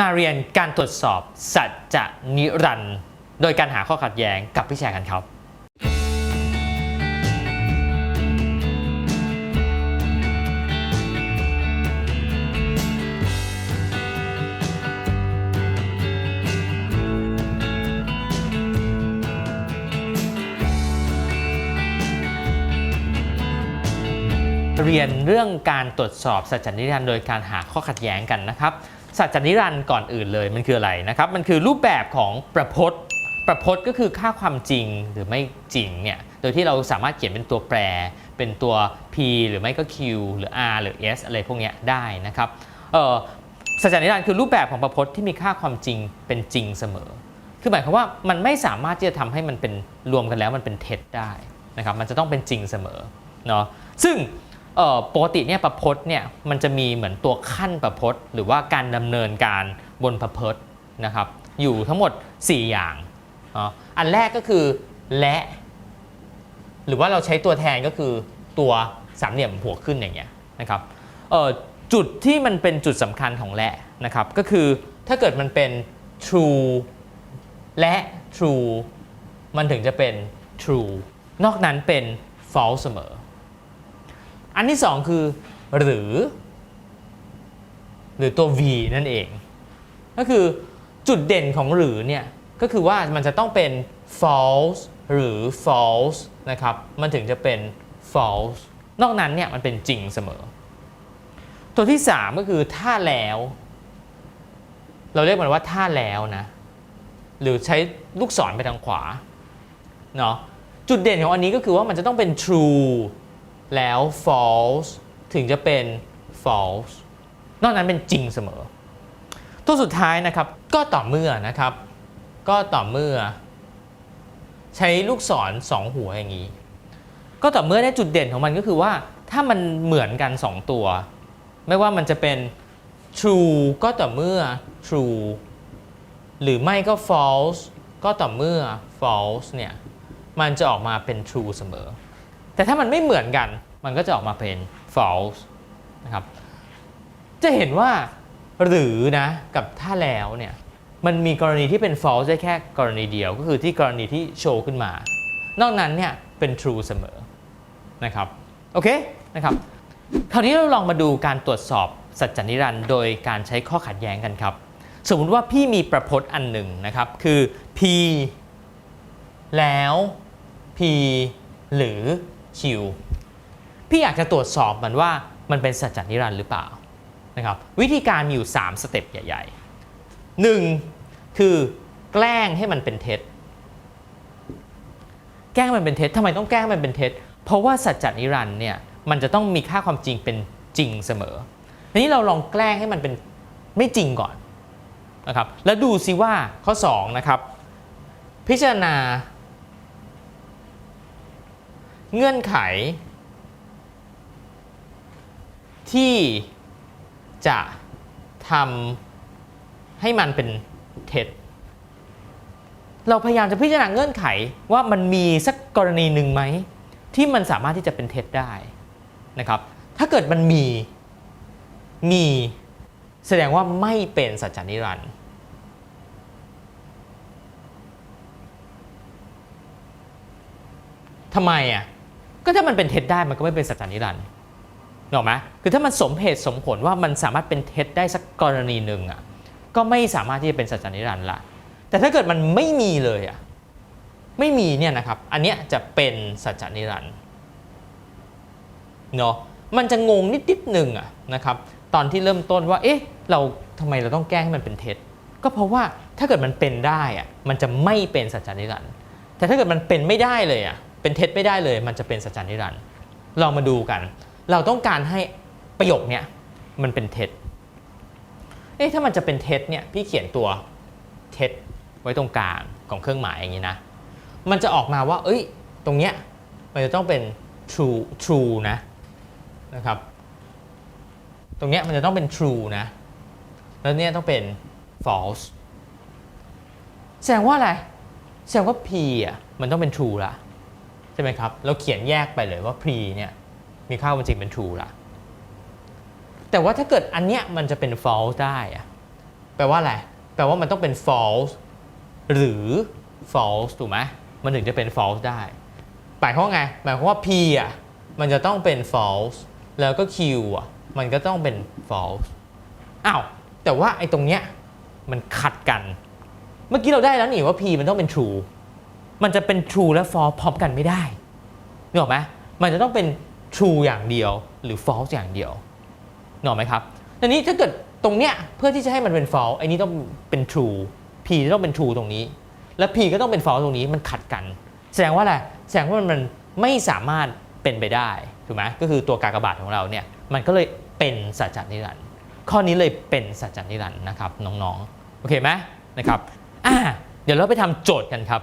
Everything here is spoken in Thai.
มาเรียนการตรวจสอบสัจจะนิรันด์โดยการหาข้อขัดแย้งกับพี่แชร์กันครับ เรียนเรื่องการตรวจสอบสัจจนิรันด์โดยการหาข้อขัดแย้งกันนะครับ สัจจนิรันดร์ก่อนอื่นเลยมันคืออะไรนะครับมันคือรูปแบบของประพจน์ประพจน์ก็คือค่าความจริงหรือไม่จริงเนี่ยโดยที่เราสามารถเขียนเป็นตัวแปร เป็นตัว p หรือไม่ก็ q หรือ r หรือ s อะไรพวกนี้ได้นะครับสัจจนิรันดร์คือรูปแบบของประพจน์ที่มีค่าความจริงเป็นจริงเสมอ คือหมายความว่ามันไม่สามารถที่จะทำให้มันเป็นรวมกันแล้วมันเป็นเท็จได้นะครับ มันจะต้องเป็นจริงเสมอเนาะซึ่ง ปกติเนี่ยประพจน์เนี่ยมันจะมีเหมือนตัวขั้นประพจน์ หรือว่าการดำเนินการบนประพจน์นะครับอยู่ทั้งหมด 4 อย่าง อันแรกก็คือและ หรือว่าเราใช้ตัวแทนก็คือตัวสามเหลี่ยมหัวขึ้นอย่างเงี้ยนะครับจุดที่มันเป็นจุดสำคัญของและนะครับก็คือถ้าเกิดมันเป็น true และ true มันถึงจะเป็น true นอกนั้นเป็น false เสมอ อันที่สองคือหรือ หรือตัว v นั่นเอง ก็คือจุดเด่นของหรือเนี่ย ก็คือว่ามันจะต้องเป็น false หรือ false นะครับ มันถึงจะเป็น false นอกนั้นเนี่ยมันเป็นจริงเสมอ ตัวที่ 3 ก็คือถ้าแล้ว เราเรียกมันว่าถ้าแล้วนะ หรือใช้ลูกศรไปทางขวาเนาะจุดเด่นของอันนี้ก็คือว่ามันจะต้องเป็น true แล้ว false ถึงจะเป็น false นอกนั้นเป็นจริงเสมอ ตัวสุดท้ายนะครับก็ต่อเมื่อนะครับ ก็ต่อเมื่อ ใช้ลูกศรสองหัวอย่างนี้ ก็ต่อเมื่อได้จุดเด่นของมันก็คือว่าถ้ามันเหมือนกัน 2 ตัว ไม่ว่ามันจะเป็น true ก็ต่อเมื่อ true หรือไม่ก็ false ก็ต่อเมื่อ false เนี่ย มันจะออกมาเป็น true เสมอ แต่ถ้ามันไม่เหมือนกัน มันก็จะออกมาเป็น false นะครับ จะเห็นว่าหรือนะกับถ้าแล้วเนี่ยมันมีกรณีที่เป็น false ได้แค่กรณีเดียวก็คือที่กรณีที่โชว์ขึ้นมา นอกนั้นเนี่ยเป็น true เสมอนะครับโอเคนะครับคราวนี้เราลองมาดูการตรวจสอบสัจจนิรันดร์โดยการใช้ข้อขัดแย้งกันครับ สมมุติว่าพี่มีประพจน์อันหนึ่งนะครับ คือ p แล้ว p หรือ q พี่อยากจะตรวจสอบมันว่ามันเป็นสัจจนิรันดร์หรือเปล่านะครับวิธีการมีอยู่ 3 สเต็ปใหญ่ๆ 1. คือแกล้งให้มันเป็นเท็จ แกล้งมันเป็นเท็จทำไมต้องแกล้งมันเป็นเท็จ เพราะว่าสัจจนิรันดร์เนี่ยมันจะต้องมีค่าความจริงเป็นจริงเสมอทีนี้เราลองแกล้งให้มันเป็นไม่จริงก่อนนะครับแล้วดูซิว่าข้อ2นะครับพิจารณา เงื่อนไข ที่จะทำให้มันเป็นเท็จเราพยายามจะพิจารณาเงื่อนไขว่ามันมีสักกรณีหนึ่งไหม ที่มันสามารถที่จะเป็นเท็จได้นะครับ ถ้าเกิดมันมีมีแสดงว่าไม่เป็นสัจจานิรันดร์ทำไมอะ ก็ถ้ามันเป็นเท็จได้มันก็ไม่เป็นสัจจานิรันดร์นึกอกไหมคือถ้ามันสมเหตุสมผลว่ามันสามารถเป็นเท็จได้สักกรณีหนึ่งอะก็ไม่สามารถที่จะเป็นสัจจานิรันดร์ละแต่ถ้าเกิดมันไม่มีเลยอะไม่มีเนี่ยนะครับอันเนี้ยจะเป็นสัจจานิรันดร์เนาะมันจะงงนิดๆหนึ่งอะนะครับตอนที่เริ่มต้นว่าเอ๊ะเราทำไมเราต้องแกล้งให้มันเป็นเท็จ ก็เพราะว่าถ้าเกิดมันเป็นได้อะมันจะไม่เป็นสัจจานิรันดร์แต่ถ้าเกิดมันเป็นไม่ได้เลยอะ เป็นเท็จไม่ได้เลย มันจะเป็นสัจจานิรันดร์ลองมาดูกัน เราต้องการให้ประโยคเนี้ยมันเป็นเท็จเอ๊ะถ้ามันจะเป็นเท็จเนี่ยพี่เขียนตัวเท็จไว้ตรงกลางของเครื่องหมายอย่างนี้นะ มันจะออกมาว่า เอ้ย ตรงเนี้ยมันจะต้องเป็น true true นะนะครับ ตรงเนี้ยมันจะต้องเป็น true นะ แล้วเนี่ยต้องเป็น false แสดงว่าอะไร แสดงว่า p อะมันต้องเป็น true ละ ใช่ไหมครับ เราเขียนแยกไปเลยว่า p เนี่ยมีค่าความจริงเป็น true ละแต่ว่าถ้าเกิดอันเนี้ยมันจะเป็น false ได้อะแปลว่าอะไร แปลว่ามันต้องเป็น false หรือ false ถูกไหมมันถึงจะเป็น false ได้ หมายความว่าไง หมายความว่า p อะมันจะต้องเป็น false แล้วก็ q อะมันก็ต้องเป็น false อ้าว แต่ว่าไอ้ตรงเนี้ยมันขัดกัน เมื่อกี้เราได้แล้วนี่ว่า p มันต้องเป็น true มันจะเป็น true และ false พร้อมกันไม่ได้นึกออกไหมมันจะต้องเป็น true อย่างเดียว หรือ false อย่างเดียวนึกออกไหมครับทีนี้ถ้าเกิดตรงเนี้ยเพื่อที่จะให้มันเป็น false ไอ้นี้ต้องเป็น true p จะต้องเป็น true ตรงนี้ และ p ก็ต้องเป็น false ตรงนี้มันขัดกัน แสดงว่าอะไรแสดงว่ามันไม่สามารถเป็นไปได้ถูกไหมก็คือตัวกากบาทของเราเนี่ยมันก็เลยเป็นสัจจนิรันดร์ข้อนี้เลยเป็นสัจจนิรันดร์นะครับน้องๆโอเคไหมนะครับอ่าเดี๋ยวเราไปทำโจทย์กันครับ